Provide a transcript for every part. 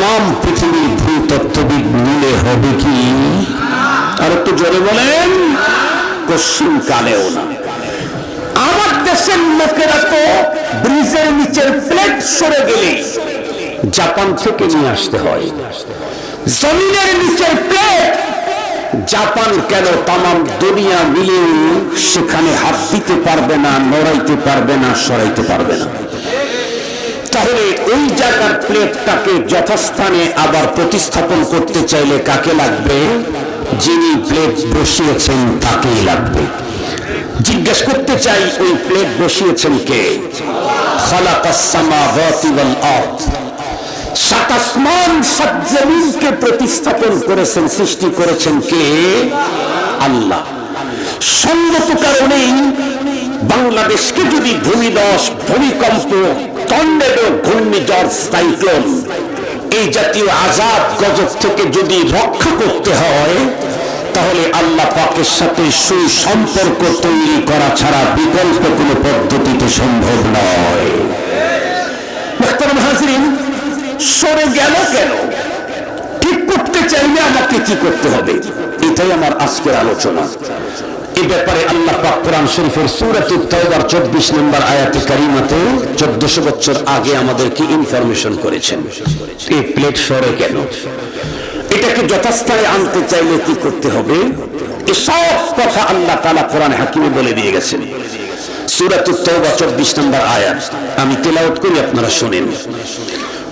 তাম পৃথিবীর ভূতত্ত্ববিদ মিলে হবে কি? আর একটু জোরে বলেন পশ্চিম কালেও না। আমার দেশের লোকেরা তো ব্রিজের নিচের প্লেট সরে গেলে জাপান থেকে নিয়ে আসতে হয়। জমিনের নিচের প্লেট জাপান কেন তাম দুনিয়া মিলেও সেখানে হাত দিতে পারবে না, নড়াইতে পারবে না, সরাইতে পারবে না? ওই জায়গার প্লেটটাকে যথাস্থানে আবার প্রতিস্থাপন করতে চাইলে কাকে লাগবে? যিনি প্লেট বসিয়েছেন তাকেই লাগবে। জিজ্ঞেস করতে চাই, ওই প্লেট বসিয়েছেন কে? প্রতিস্থাপন করেছেন, সৃষ্টি করেছেন কে? আল্লাহ। সঙ্গত কারণেই বাংলাদেশকে যদি ভূমিদশ, ভূমিকম্প টন্ডেডো ঘূর্ণিঝড় সাইক্লোন। এই জাতীয় আজাদ গজব থেকে যদি রক্ষা করতে হয়, তাহলে আল্লাহ পাকের সাথে সুসম্পর্ক তৈরি করা ছাড়া বিকল্প কোনো পদ্ধতিতে সম্ভব নয়। সরে গেল কেন? ঠিক করতে চাইলে আমাকে কি করতে হবে? এটাই আমার আজকের আলোচনা। এই ব্যাপারে আল্লাহ পাক শরীফের সূরাত তাওবার 24 নম্বর আয়াতে কারিমাতে 1400 বছর আগে আমাদেরকে ইনফরমেশন করেছেন। এই প্লেট সরে কেন? এটাকে যথাস্থানে আনতে চাইলে কি করতে হবে? এসব কথা আল্লাহ তাআলা কোরআন হাকিমে বলে দিয়ে গেছেন। সূরাত তাওবা 24 নম্বর আয়াত। আমি তেলাওয়াত করি, আপনারা শুনেন।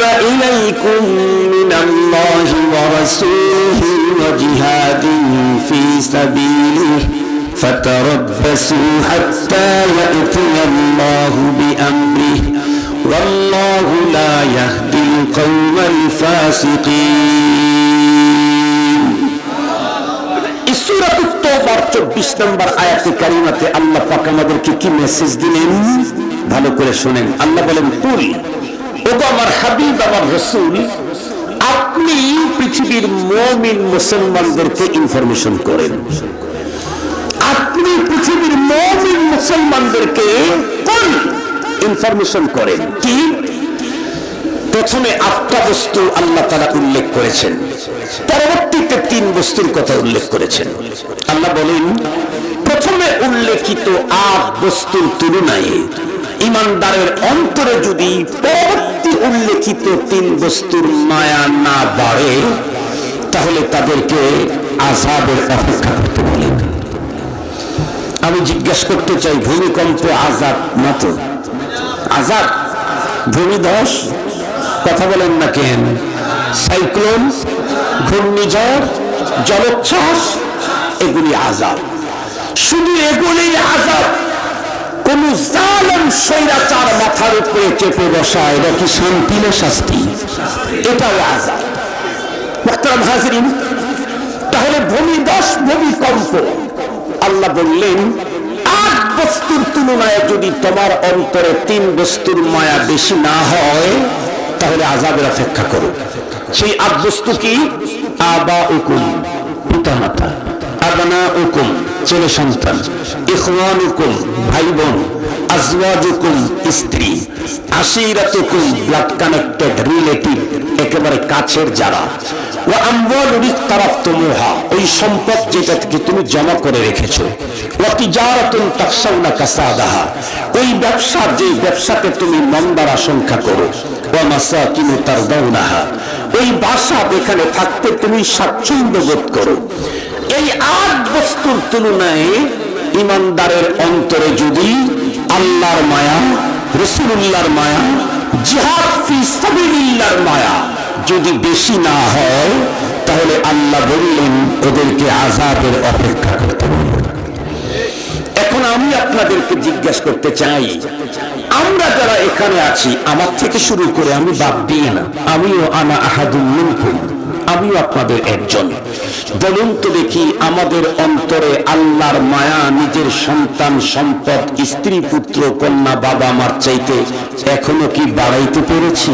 إليكم من الله ورسوله وجهاد في سبيله فتربصوا حتى يأتي الله بأمره والله لا يهدي القوم الفاسقين সূরাত তাওবার 24 নম্বর আয়াতে কারিমাতে আল্লাহ পাক আমাদেরকে কি মেসেজ দিলেন ভালো করে শুনেন আল্লাহ বলেন কুল ওগো আমার হাবিব, আমার রাসূল। আপনি পৃথিবীর মুমিন মুসলমানদেরকে ইনফরমেশন করেন। আপনি পৃথিবীর মুমিন মুসলমানদেরকে কোন ইনফরমেশন করেন? কি? প্রথমে আটটা বস্তু আল্লাহ তারা উল্লেখ করেছেন। পরবর্তীতে তিন বস্তুর কথা উল্লেখ করেছেন। আল্লাহ বলেন, প্রথমে উল্লেখিত আট বস্তুর তুলনায় ইমানদারের অন্তরে যদি উল্লেখিত তিন বস্তুর মায়া না বাড়ে, তাহলে তাদেরকে আজাবের অপেক্ষা করতে বলেন আমি জিজ্ঞাসা করতে চাই, ভূমিকম্প আজাদ না তো আজাদ ভূমিধস? কথা বলেন না কেন? সাইক্লোন? ঘূর্ণিঝড়? জলোচ্ছ্বাস? এগুলি আজাদ শুধু এগুলি আজাব কোন জালেম স্বৈরাচার মাথার উপরে চেপে বসা এটা কি শান্তি না শাস্তি এটাও মোহতারাম হাজরিন, তাহলে ভূমিদশ ভূমিকম্প আল্লাহ বললেন, আট বস্তুর তুলনায় যদি তোমার অন্তরে তিন বস্তুর মায়া বেশি না হয়, তাহলে আজাবের অপেক্ষা করো। সেই আট বস্তু কি? আবা উকুম পিতা মাতা আবানা উকুম ছেলে সন্তান ইখওয়ান ভাই বোন স্ত্রী ও তুমি ব্যবসা যে ব্যবসাতে তুমি মন্দার আশঙ্কা করো। ওয়া মাসাকিনু তারদাউনাহা, ওই বাসা যেখানে থাকতে তুমি স্বাচ্ছন্দ্য বোধ করো। এই আট বস্তুর তুলনায় ইমানদারের অন্তরে যদি আল্লাহর মায়া রসুল্লাহর মায়া, জিহাদ মায়া যদি বেশি না হয়, তাহলে আল্লাহ বললেন ওদেরকে আজাবের অপেক্ষা করতে এখন আমি আপনাদেরকে জিজ্ঞাসা করতে চাই, আমরা যারা এখানে আছি, আমার থেকে শুরু করে আমি বাদ দিই না, আমিও আনা আহাদুল মিনকুম। আমিও আপনাদের একজন। বলুন তো দেখি আমাদের অন্তরে আল্লাহর মায়া, নিজের সন্তান, সম্পদ, স্ত্রী, পুত্র, কন্যা, বাবা, মার চাইতে এখনও কি বাড়াইতে পেরেছি?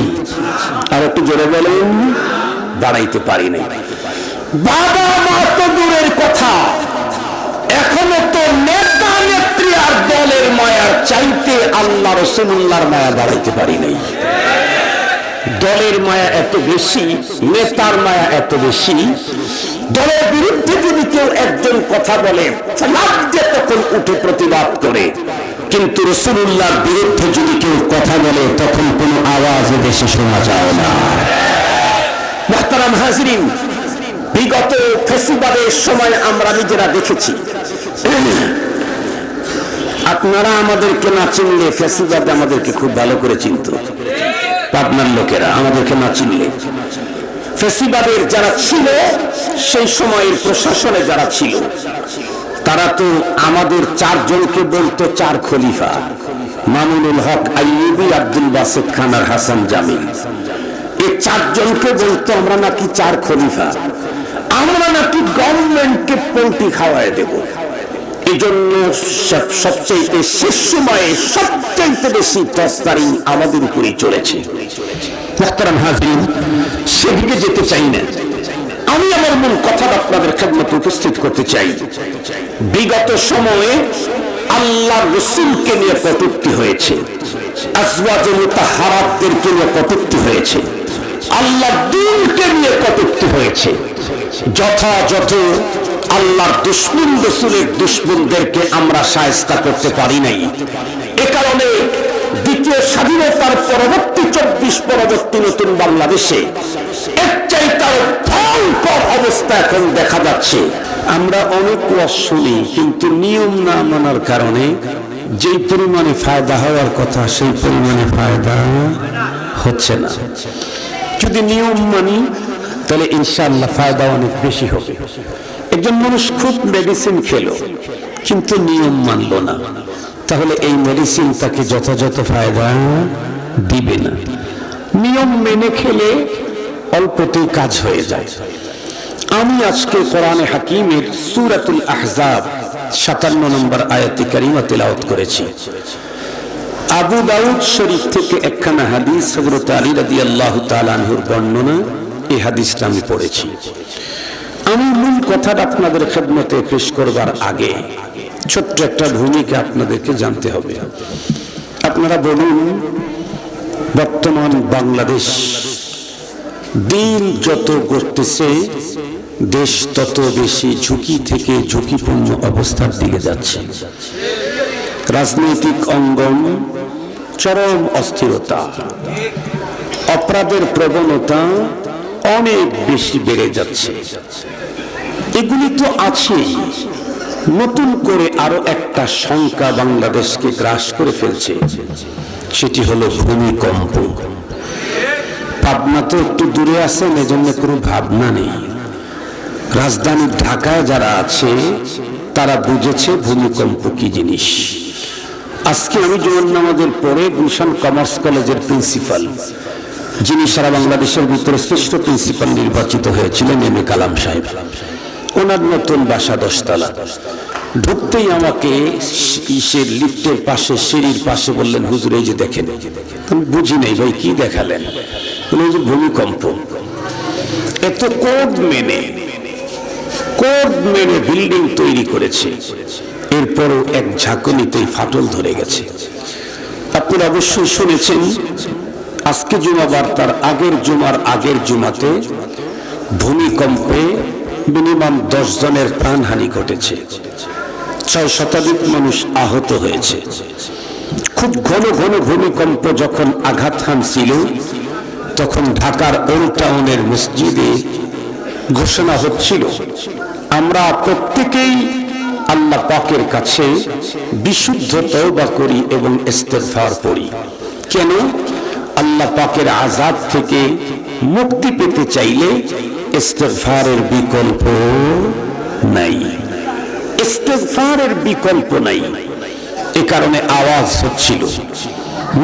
আর একটু জোরে বলেন, বাড়াইতে পারি নাই। বাবা মা তো দূরের কথা। এখনও তো নেতা, নেত্রী আর দলের মায়ার চাইতে আল্লাহ রসুল্লাহর মায়া বাড়াইতে পারি নাই। দলের মায়া এত বেশি, নেতার মায়া এত বেশি। দলের বিরুদ্ধে যদি কেউ একজন কথা বলে তখন উঠে প্রতিবাদ করে। কিন্তু রসুল্লাহর বিরুদ্ধে যদি কেউ কথা বলে, তখন কোনো আওয়াজ দেশে শোনা যায় না। মোহতারাম হাজরিন, বিগত ফেসিবাদের সময় আমরা নিজেরা দেখেছি। আপনারা আমাদেরকে না চিনলে ফেসিবাদ আমাদেরকে খুব ভালো করে চিনত। পাবনার লোকেরা, আমাদেরকে না চিনলে। ফেসিবাদের যারা ছিল, সেই সময়ের প্রশাসনে যারা ছিল, তারা তো আমাদের চারজনকে বলতো চার খলিফা। মামুনুল হক, আইয়ুবি, আব্দুল বাসেদ খান আর হাসান জামিল। এই চারজনকে বলতো, আমরা নাকি চার খলিফা। আমরা নাকি গভর্নমেন্টকে পোল্ট্রি খাওয়ায় দেব। এই জন্য সবচেয়ে শেষ সময়ে সবচেয়ে বেশি তস্তারি আমাদের উপরেই চলেছে। সেদিকে যেতে চাই না। আমি আমার মূল কথা আপনাদের খেদমত উপস্থিত করতে চাই। বিগত সময়ে আল্লাহ রসুলকে নিয়ে কটুক্তি হয়েছে। মুতাহারাতদেরকে নিয়ে কটুক্তি হয়েছে। আল্লাহ দিনকে নিয়ে কটুক্তি হয়েছে। যথাযথ আল্লাহর দুশ্মন রসুলের দুশ্মনদেরকে আমরা সায়স্তা করতে পারি নাই। এ কারণে দ্বিতীয় স্বাধীনতার পরবর্তী চব্বিশ পরবর্তী নতুন বাংলাদেশে তার ভয়ঙ্কর অবস্থা এখন দেখা যাচ্ছে। আমরা অনেক ওয়াজ শুনি, কিন্তু নিয়ম না মানার কারণে যেই পরিমাণে ফায়দা হওয়ার কথা, সেই পরিমাণে ফায়দা হচ্ছে না। যদি নিয়ম মানি, তাহলে ইনশাআল্লাহ ফায়দা অনেক বেশি হবে। একজন মানুষ খুব মেডিসিন খেলো, কিন্তু নিয়ম মানল না। তাহলে এই মেডিসিন তাকে যথাযথ ফায়দা দিবে না। নিয়ম মেনে খেলে অল্পতেই কাজ হয়ে যায়। আমি আজকে কোরআনে হাকিমের সুরাতুল আহজাব সাতান্ন নম্বর আয়াতি কারিমা তেলাওত করেছি। আবু দাউদ শরীফ থেকে একখানা হাদিস হজরত আলী রাদি আল্লাহ তালানহুর বর্ণনা, এই হাদিসটা আমি পড়েছি। আমি মূল কথাটা আপনাদের খেদমতে পেশ করবার আগে ছোট্ট একটা ভূমিকা আপনাদেরকে জানতে হবে। আপনারা বলুন, বর্তমান বাংলাদেশ দিন যত করতেছে দেশ তত বেশি ঝুঁকি থেকে ঝুঁকিপূর্ণ অবস্থার দিকে যাচ্ছে। রাজনৈতিক অঙ্গন, চরম অস্থিরতা, অপরাধের প্রবণতা অনেক বেশি বেড়ে যাচ্ছে। এগুলি তো আছেই। নতুন করে আরও একটা শঙ্কা বাংলাদেশকে গ্রাস করে ফেলছে। সেটি হলো ভূমিকম্প। পাবনা তো একটু দূরে আছেন এজন্য কোনো ভাবনা নেই। রাজধানী ঢাকায় যারা আছে, তারা বুঝেছে ভূমিকম্প কি জিনিস। আজকে আমি জোয়ান নামাজের পরে গুলশান কমার্স কলেজের প্রিন্সিপাল। যিনি সারা বাংলাদেশের ভিতরে শ্রেষ্ঠ প্রিন্সিপাল নির্বাচিত হয়েছিলেন, এম এ কালাম সাহেব। ওনার নতুন বাসা দশতলা ঢুকতেই আমাকে ইসের লিফটের পাশে, সিঁড়ির পাশে বললেন, হুজুর, এই যে দেখেন, আমি বুঝি নেই ভাই, কি দেখালেন? যে ভূমিকম্প। এত কোড মেনে কোড মেনে বিল্ডিং তৈরি করেছে। এরপরও এক ঝাঁকুনিতেই ফাটল ধরে গেছে। আপনারা অবশ্যই শুনেছেন আজকে জুমাবার তার আগের জুমার আগের জুমাতে ভূমিকম্পে মিনিমাম দশ জনের প্রাণহানি ঘটেছে। ছয় শতাধিক মানুষ আহত হয়েছে। খুব ঘন ঘন ভূমিকম্প যখন আঘাত হানছিল, তখন ঢাকার ওল্ড টাউনের মসজিদে ঘোষণা হচ্ছিল, আমরা প্রত্যেকেই আল্লাহ পাকের কাছে বিশুদ্ধ তওবা করি এবং ইস্তেগফার পড়ি। কেন? আল্লাহ পাকের আজাদ থেকে মুক্তি পেতে চাইলে ইস্তেগফারের বিকল্প নাই। ইস্তেগফারের বিকল্প নাই। এ কারণে আওয়াজ হচ্ছিল,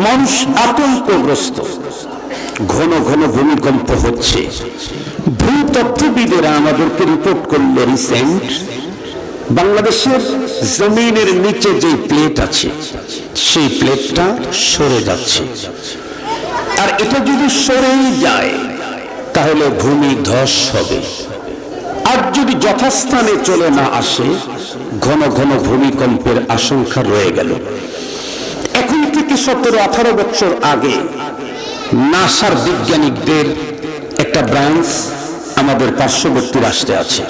মানুষ আতঙ্কগ্রস্ত। ঘন ঘন ভূমিকম্প হচ্ছে। ভূতত্ত্ববিদেরা আমাদেরকে রিপোর্ট করল রিসেন্ট বাংলাদেশের জমিনের নিচে যে প্লেট আছে, সেই প্লেটটা সরে যাচ্ছে। আর এটা যদি সরেই যায়, তাহলে ভূমি ধস হবে। আর যদি যথাস্থানে চলে না আসে, ঘন ঘন ভূমিকম্পের আশঙ্কা রয়ে গেল। এখন থেকে সতেরো আঠারো বছর আগে নাসার বিজ্ঞানিকদের একটা ব্রাঞ্চ আমাদের পার্শ্ববর্তী রাষ্ট্রে আছে।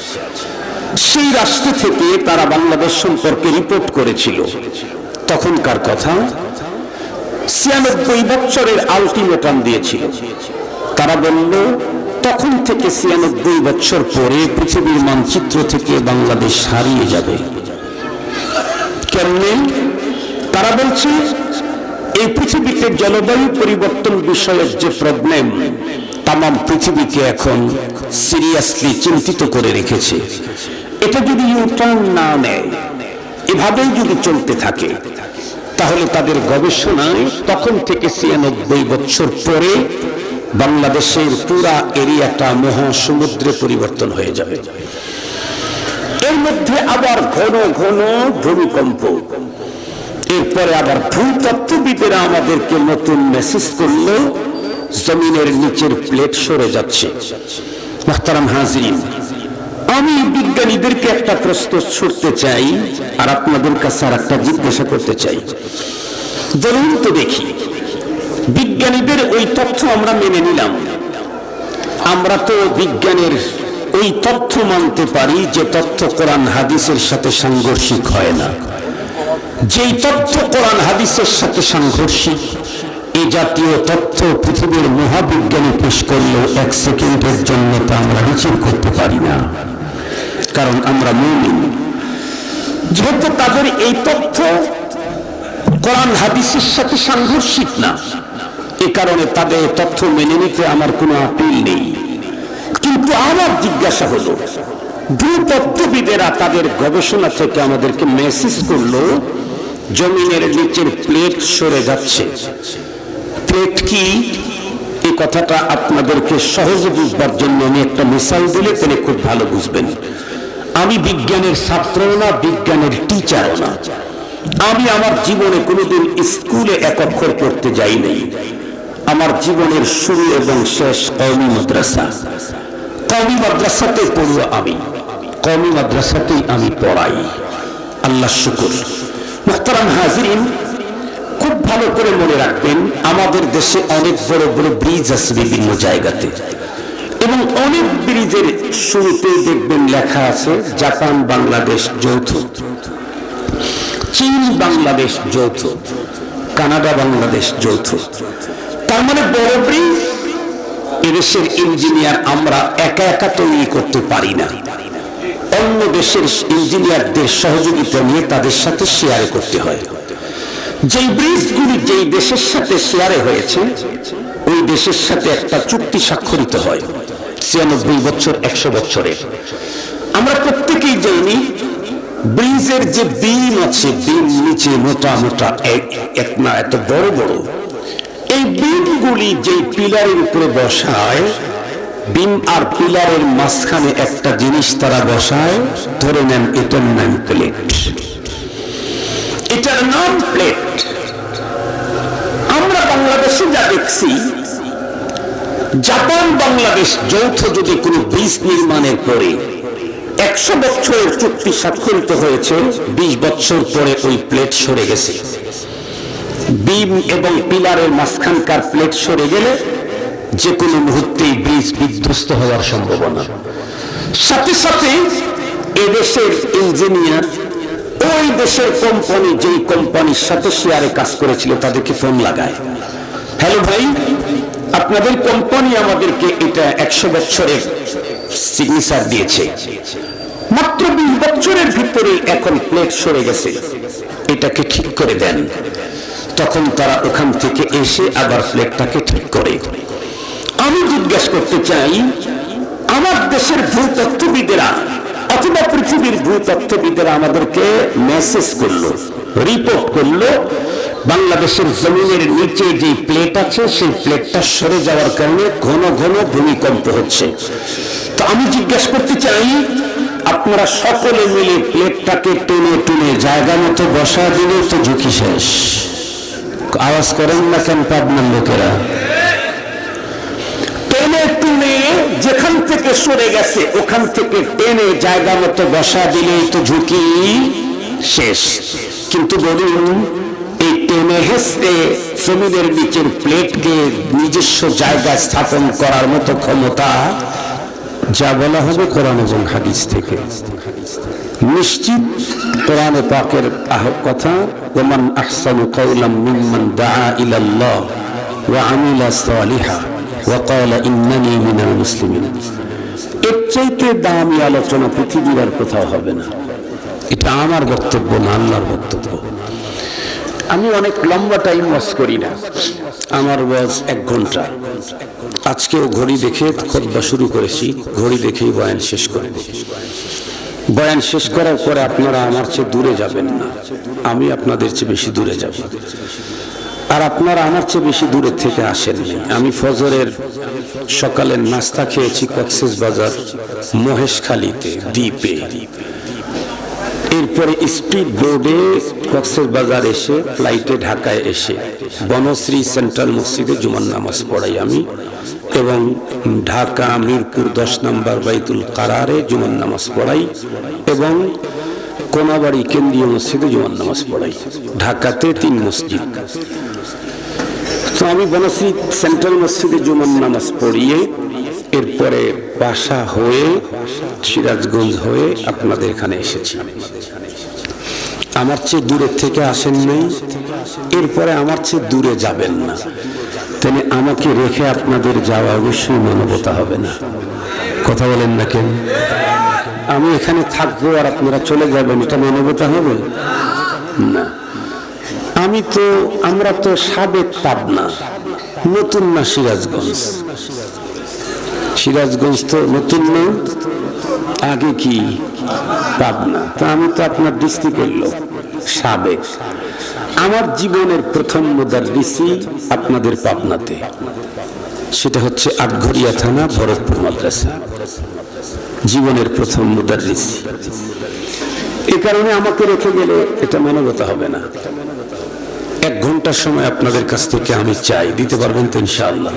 সেই রাষ্ট্র থেকে তারা বাংলাদেশ সম্পর্কে রিপোর্ট করেছিল। তখনকার কথা ছিয়ানব্বই বছরের আলটিমেটাম দিয়েছিল। তারা বলল, তখন থেকে ছিয়ানব্বই বছর পরে পৃথিবীর মানচিত্র থেকে বাংলাদেশ হারিয়ে যাবে। কেমনে? তারা বলছে, এই পৃথিবীতে জলবায়ু পরিবর্তন বিষয়ক যে প্রবলেম তাম পৃথিবীকে এখন সিরিয়াসলি চিন্তিত করে রেখেছে। এটা যদি ইউটার্ন না নেয়, এভাবেই যদি চলতে থাকে তাহলে তাদের গবেষণায় তখন থেকে ছিয়ানব্বই বছর পরে বাংলাদেশের পুরা এরিয়াটা মহাসমুদ্রে পরিবর্তন হয়ে যাবে। এর মধ্যে আবার ঘন ঘন ভূমিকম্প। এরপরে আবার ভূতত্ত্ববিদেরা আমাদেরকে নতুন মেসেজ করল, জমিনের নিচের প্লেট সরে যাচ্ছে। মাহতারাম হাজির আমি বিজ্ঞানীদেরকে একটা প্রশ্ন ছুটতে চাই আর আপনাদের কাছে আর একটা জিজ্ঞাসা করতে চাই। বলুন তো দেখি। বিজ্ঞানীদের ওই তথ্য আমরা মেনে নিলাম। আমরা তো বিজ্ঞানের ওই তথ্য মানতে পারি যে তথ্য কোরআন, হাদিসের সাথে সাংঘর্ষিক হয় না। যেই তথ্য কোরআন, হাদিসের সাথে সাংঘর্ষিক এই জাতীয় তথ্য পৃথিবীর মহাবিজ্ঞানী পেশ করলেও এক সেকেন্ডের জন্য তা আমরা রিচিভ করতে পারি না। কারণ আমরা মুমিন। যেহেতু তাদের এই তথ্য কোরআন হাদিসের সাথে সাংঘর্ষিক না, এ কারণে তাদের তথ্য মেনে নিতে আমার কোনো আপিল নেই। কিন্তু আমার জিজ্ঞাসা হলো ভূতত্ত্ববিদেরা তাদের গবেষণা থেকে আমাদেরকে মেসেজ করল, জমিনের নিচের প্লেট সরে যাচ্ছে। প্লেট কি? এই কথাটা আপনাদেরকে সহজে বুঝবার জন্য আমি একটা মিসাইল দিলে তাহলে খুব ভালো বুঝবেন। আমি বিজ্ঞানের ছাত্রও না, বিজ্ঞানের টিচারও না। আমি আমার জীবনে কোনোদিন স্কুলে এক অক্ষর পড়তে যাই নাই আমার জীবনের শুরু এবং শেষ কওমি মাদ্রাসা। কমি মাদ্রাসাতে পড়ুয়া আমি। কমি মাদ্রাসাতেই আমি পড়াই। আল্লাহ শুকুর। মোহতারাম হাজিরিন, খুব ভালো করে মনে রাখবেন, আমাদের দেশে অনেক বড় বড় ব্রিজ আছে বিভিন্ন জায়গাতে। এবং অনেক ব্রিজের শুরুতে দেখবেন লেখা আছে, জাপান বাংলাদেশ যৌথ। চীন বাংলাদেশ যৌথ। কানাডা বাংলাদেশ যৌথ। তার মানে বড় ব্রিজ, এদেশের ইঞ্জিনিয়ার আমরা একা একা তৈরি করতে পারি না। অন্য দেশের ইঞ্জিনিয়ারদের সহযোগিতা নিয়ে তাদের সাথে শেয়ারে করতে হয়। যেই ব্রিজগুলি যেই দেশের সাথে শেয়ারে হয়েছে, ওই দেশের সাথে একটা চুক্তি স্বাক্ষরিত হয়। ছিয়ানব্বই বছর, একশো বছরের আমরা প্রত্যেকেই জানি, ব্রিজের যে বিম আছে, বিম নিচে মোটা মোটা এক না, এত বড় বড়। এই বিমগুলি যে পিলারের উপরে বসায়, বিম আর পিলারের মাঝখানে একটা জিনিস তারা বসায়, ধরে নেন এটার নাম প্লেট। এটার নাম প্লেট। আমরা বাংলাদেশে যা দেখছি জাপান বাংলাদেশ যৌথ যদি কোনো ব্রিজ নির্মাণের পরে একশো বছরের চুক্তি স্বাক্ষরিত হয়েছে, বিশ বছর পরে ওই প্লেট সরে গেছে। বিম এবং পিলারের মাঝখানকার প্লেট সরে গেলে যে কোনো মুহূর্তেই ব্রিজ বিধ্বস্ত হওয়ার সম্ভাবনা। সাথে সাথে এদেশের ইঞ্জিনিয়ার, ওই দেশের কোম্পানি যেই কোম্পানির সাথে শেয়ারে কাজ করেছিল, তাদেরকে ফোন লাগায়। হ্যালো ভাই আপনাদের কোম্পানি আমাদেরকে এটা একশো বছরের সিগনেচার দিয়েছে। মাত্র বিশ বছরের ভিতরে এখন প্লেট সরে গেছে। এটাকে ঠিক করে দেন। তখন তারা ওখান থেকে এসে আবার প্লেটটাকে ঠিক করে। আমি জিজ্ঞাসা করতে চাই, আমার দেশের ভূতত্ত্ববিদেরা অথবা পৃথিবীর ভূতত্ত্ববিদেরা আমাদেরকে মেসেজ করল রিপোর্ট করল বাংলাদেশের জমিনের নিচে যে প্লেট আছে, সেই প্লেটটা সরে যাওয়ার কারণে ঘন ঘন ভূমিকম্প হচ্ছে। তো আমি জিজ্ঞাসা করতে চাই, আপনারা সকলে মিলে প্লেটটাকে টেনে টুনে জায়গা মতো বসা দিলে তো ঝুঁকি শেষ। আওয়াজ করেন না কেন পাবনার লোকেরা? টেনে টুনে যেখান থেকে সরে গেছে, ওখান থেকে টেনে জায়গা মতো বসা দিলেই তো ঝুঁকি শেষ। কিন্তু বলুন হেসড়ে জমিনের নিচের প্লেটকে নিজস্ব জায়গায় স্থাপন করার মতো ক্ষমতা যা বলা হবে কোরআন এবং হাদিস থেকে। নিশ্চিত কোরআনে পাকের কথা, ওমান আহসানু কাউলাম মিম্মান দাআ ইলাল্লাহ ওয়া আমিলা সালিহা ওয়া ক্বালা ইন্নানি মিনাল মুসলিমিন। এর চাইতে দামি আলোচনা পৃথিবীর আর কোথাও হবে না। এটা আমার বক্তব্য না আল্লাহর বক্তব্য। আমি অনেক লম্বা টাইম ওয়াজ করি না। আমার ওয়াজ এক ঘণ্টা। আজকেও ঘড়ি দেখে খোদবা শুরু করেছি। ঘড়ি দেখেই বয়ান শেষ করে বয়ান শেষ করার পরে আপনারা আমার চেয়ে দূরে যাবেন না। আমি আপনাদের চেয়ে বেশি দূরে যাব। আর আপনারা আমার চেয়ে বেশি দূরে থেকে আসেননি আমি ফজরের সকালের নাস্তা খেয়েছি কক্সেস বাজার মহেশখালীতে, দ্বীপে। এরপরে স্পিড বোর্ডে কক্সেস বাজার এসে, ফ্লাইটে ঢাকায় এসে, বনশ্রী সেন্ট্রাল মসজিদে জুমান নামাজ পড়াই আমি এবং ঢাকা মিরপুর দশ নম্বর বাইতুল কারারে জুমার নামাজ পড়াই এবং কোনাবাড়ি কেন্দ্রীয় মসজিদে জুমান নামাজ পড়াই। ঢাকাতে তিন মসজিদ। তো আমি বনশ্রী সেন্ট্রাল মসজিদে জুমার নামাজ পড়িয়ে এরপরে বাসা হয়ে, সিরাজগঞ্জ হয়ে আপনাদের এখানে এসেছি। আমার চেয়ে দূরের থেকে আসেন নাই। এরপরে আমার চেয়ে দূরে যাবেন না। তাহলে আমাকে রেখে আপনাদের যাওয়া অবশ্যই মানবতা হবে না। কথা বলেন না কেন? আমি এখানে থাকব আর আপনারা চলে যাবেন, এটা মানবতা হবে? না। আমি তো, আমরা তো সাবেক পাবনা, নতুন না সিরাজগঞ্জ। সিরাজগঞ্জ তো নতুন না, আগে কি? পাবনা তা আমি তো আপনার ডিস্ট্রিক্টের লোক, সাবেক। আমার জীবনের প্রথম মুদাররিসি আপনাদের পাবনাতে। সেটা হচ্ছে আটঘরিয়া থানা, ভরতপুর মাদ্রাসা। জীবনের প্রথম মুদাররিসি। এ কারণে আমাকে রেখে গেলে এটা মানবতা হবে না। এক ঘণ্টার সময় আপনাদের কাছ থেকে আমি চাই। দিতে পারবেন তো ইনশাআল্লাহ।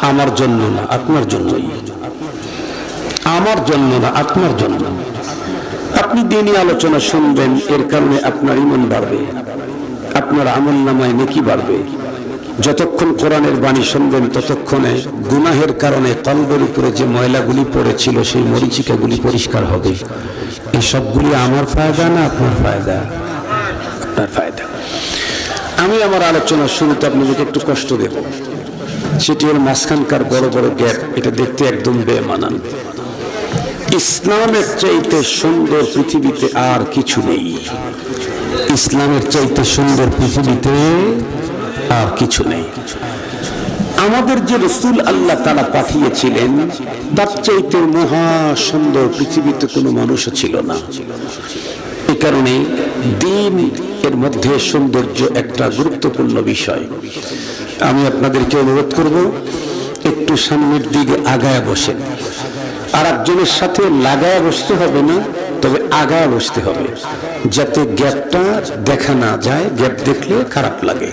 আমার জন্য না, আপনার জন্যই। আমার জন্য না, আপনার জন্য আপনি দিনই আলোচনা শুনবেন, এর কারণে আপনার ইমন বাড়বে। আপনার আমল নামায় নেকি বাড়বে। যতক্ষণ কোরআনের বাণী শুনবেন, ততক্ষণে গুনাহের কারণে কলবের উপরে যে ময়লাগুলি পড়েছিল, সেই মরিচিকাগুলি পরিষ্কার হবে। এই সবগুলি আমার ফায়দা না আপনার ফায়দা? আপনার ফায়দা। আমি আমার আলোচনা শুরুতে আপনাদেরকে একটু কষ্ট দেব। সেটি হল মাঝখানকার বড় বড় গ্যাপ, এটা দেখতে একদম বেমানান। ইসলামের চাইতে সুন্দর পৃথিবীতে আর কিছু নেই। ইসলামের চাইতে সুন্দর পৃথিবীতে আর কিছু নেই। আমাদের যে রসুল আল্লাহ তারা পাঠিয়েছিলেন, তার চাইতে মহা সুন্দর পৃথিবীতে কোনো মানুষও ছিল না। এ কারণে দিন এর মধ্যে সৌন্দর্য একটা গুরুত্বপূর্ণ বিষয়। আমি আপনাদেরকে অনুরোধ করব, একটু সামনের দিকে আগায় বসেন। আর একজনের সাথে লাগায় বসতে হবে না, তবে আগায় বসতে হবে। যাতে গ্যাপটা দেখা না যায়, গ্যাপ দেখলে খারাপ লাগে।